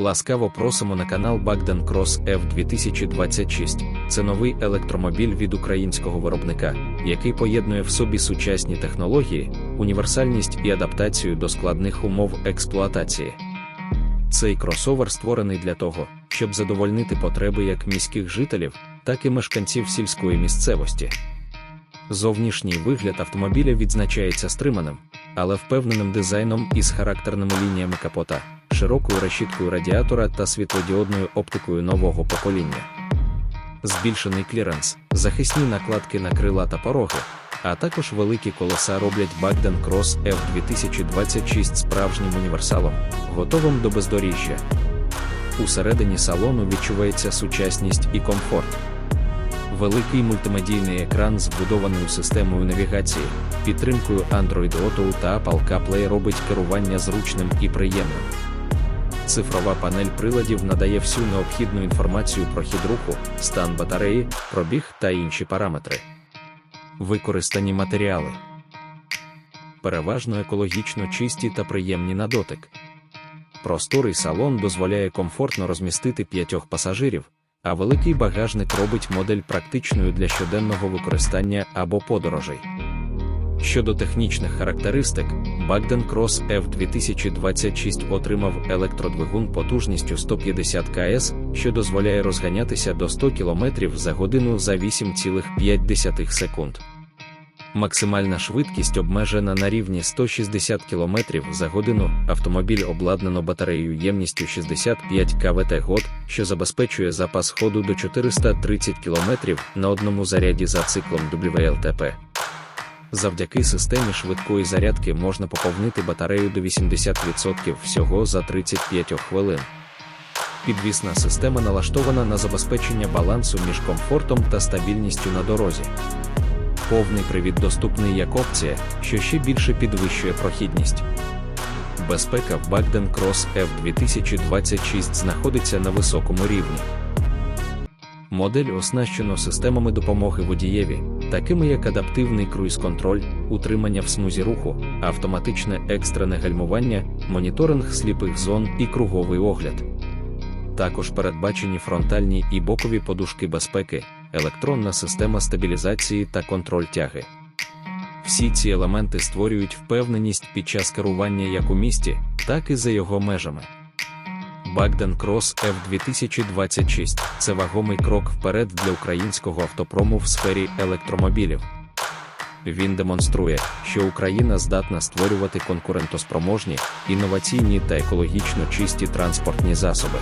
Ласкаво просимо на канал Bogdan Cross F 2026. Це новий електромобіль від українського виробника, який поєднує в собі сучасні технології, універсальність і адаптацію до складних умов експлуатації. Цей кросовер створений для того, щоб задовольнити потреби як міських жителів, так і мешканців сільської місцевості. Зовнішній вигляд автомобіля відзначається стриманим, але впевненим дизайном із характерними лініями капота, широкою решіткою радіатора та світлодіодною оптикою нового покоління. Збільшений кліренс, захисні накладки на крила та пороги, а також великі колеса роблять Bogdan Cross F 2026 справжнім універсалом, готовим до бездоріжжя. Усередині салону відчувається сучасність і комфорт. Великий мультимедійний екран з вбудованою системою навігації, підтримкою Android Auto та Apple CarPlay робить керування зручним і приємним. Цифрова панель приладів надає всю необхідну інформацію про хід руху, стан батареї, пробіг та інші параметри. Використані матеріали переважно екологічно чисті та приємні на дотик. Просторий салон дозволяє комфортно розмістити п'ятьох пасажирів, а великий багажник робить модель практичною для щоденного використання або подорожей. Щодо технічних характеристик, Багден Cross F 2026 отримав електродвигун потужністю 150 кс, що дозволяє розганятися до 100 км за годину за 8,5 секунд. Максимальна швидкість обмежена на рівні 160 км за годину. Автомобіль обладнано батареєю ємністю 65 кВт год, що забезпечує запас ходу до 430 км на одному заряді за циклом WLTP. Завдяки системі швидкої зарядки можна поповнити батарею до 80% всього за 35 хвилин. Підвісна система налаштована на забезпечення балансу між комфортом та стабільністю на дорозі. Повний привід доступний як опція, що ще більше підвищує прохідність. Безпека в Bogdan Cross F 2026 знаходиться на високому рівні. Модель оснащено системами допомоги водієві, такими як адаптивний круїз-контроль, утримання в смузі руху, автоматичне екстрене гальмування, моніторинг сліпих зон і круговий огляд. Також передбачені фронтальні і бокові подушки безпеки, електронна система стабілізації та контроль тяги. Всі ці елементи створюють впевненість під час керування як у місті, так і за його межами. Bogdan Cross F 2026 це вагомий крок вперед для українського автопрому в сфері електромобілів. Він демонструє, що Україна здатна створювати конкурентоспроможні, інноваційні та екологічно чисті транспортні засоби.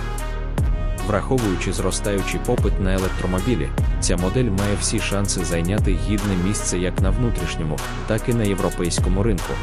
Враховуючи зростаючий попит на електромобілі, ця модель має всі шанси зайняти гідне місце як на внутрішньому, так і на європейському ринку.